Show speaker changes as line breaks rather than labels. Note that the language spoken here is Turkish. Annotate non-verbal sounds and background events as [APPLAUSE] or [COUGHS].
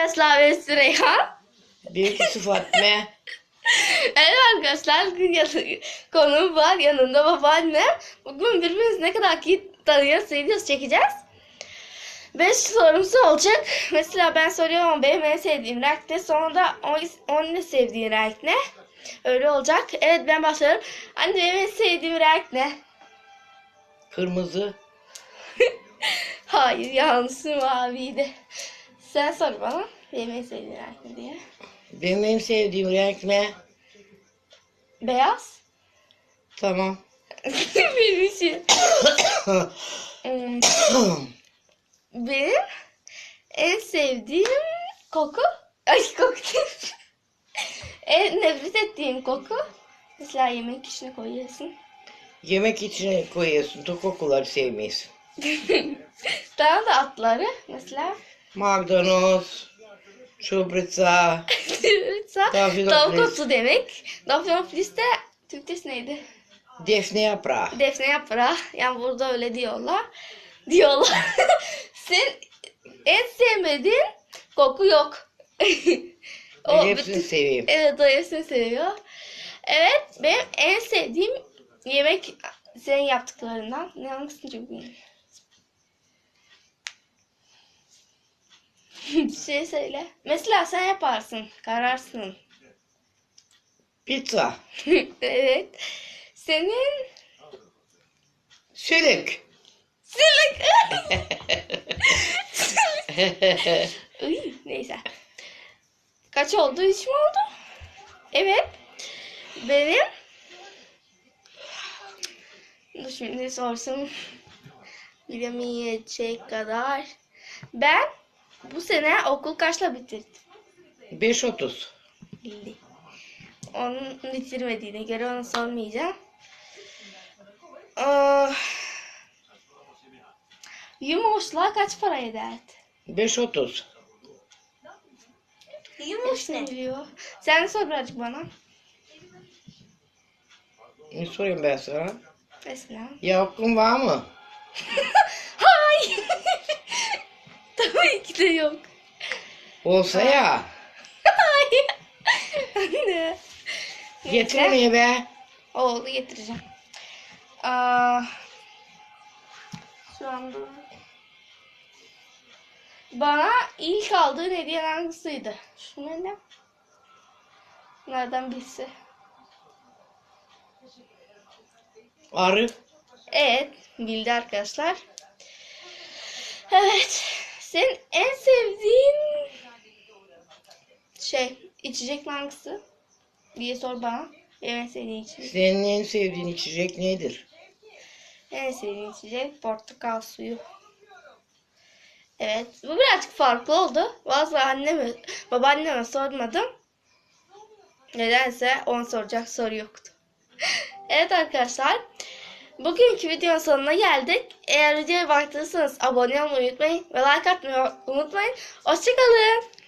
arkadaşlar ben Süreyya.
Bir Fatma. [LAUGHS]
Evet arkadaşlar konuğum var yanında babaannem. Bugün birbirimizi ne kadar iyi tanıyoruz, seviyoruz çekeceğiz. Beş sorumuz olacak. Mesela ben soruyorum benim en sevdiğim renk ne? Sonra da onun ne sevdiği renk ne? Öyle olacak. Evet ben başlıyorum. Anne benim en sevdiğim renk ne?
Kırmızı. [LAUGHS]
Hayır yanlış maviydi. Sen sor bana. Benim en sevdiğim renk ne diye.
Benim en sevdiğim renk ne?
Beyaz.
Tamam. [LAUGHS]
benim için. [COUGHS] Hmm, Benim en sevdiğim koku. Ay koku [LAUGHS] en nefret ettiğim koku. Mesela yemek içine koyuyorsun.
Yemek içine koyuyorsun. Tok kokuları sevmeyiz. [LAUGHS]
Daha da atları. Mesela. Mesela
Dafyonoflis.
tavuk otu demek. Dafyonoflis de Türkçesi neydi?
Defne yaprağı.
Defne yaprağı. Yani burada öyle diyorlar. Diyorlar. [LAUGHS] Sen en sevmediğin koku yok. [LAUGHS]
Ben hepsini
bütün-
seveyim.
Evet o hepsini seviyor. Evet benim en sevdiğim yemek senin yaptıklarından. Ne hangisini çok bilmiyorum. [LAUGHS] şey söyle. Mesela sen yaparsın. Kararsın.
Pizza. [LAUGHS]
evet. Senin
Sülük.
Silik. Iy, neyse. Kaç oldu? Üç mü oldu? Evet. Benim Dur şimdi sorsun. Bilemeyecek kadar. Ben bu sene okul kaçla bitirdim?
5.30.
Bildi. Onun bitirmediğine göre onu sormayacağım. Ah, Yumurtlar kaç para ederdi?
5.30.
Yumuş ne? Biliyor. Sen sor birazcık bana.
Ne sorayım ben sana?
Mesela.
Yavkun var mı? [LAUGHS]
Hayır. Tabii ki de yok.
Olsa ya.
Hayır. Anne.
Getirmeye be.
Oldu getireceğim. Aa, şu anda bana ilk aldığın hediye hangisiydi? Şu ne? Nereden birisi?
Arı.
Evet, bildi arkadaşlar. Evet, senin en sevdiğin şey içecek hangisi? diye sor bana. En sevdiğim içecek.
Senin en sevdiğin içecek nedir?
En sevdiğim içecek portakal suyu. Evet, bu birazcık farklı oldu. Vallahi anneme, babaanneme sormadım. Nedense ona soracak soru yoktu. [LAUGHS] evet arkadaşlar, bugünkü videonun sonuna geldik. Eğer videoya baktıysanız abone olmayı unutmayın ve like atmayı unutmayın. Hoşçakalın.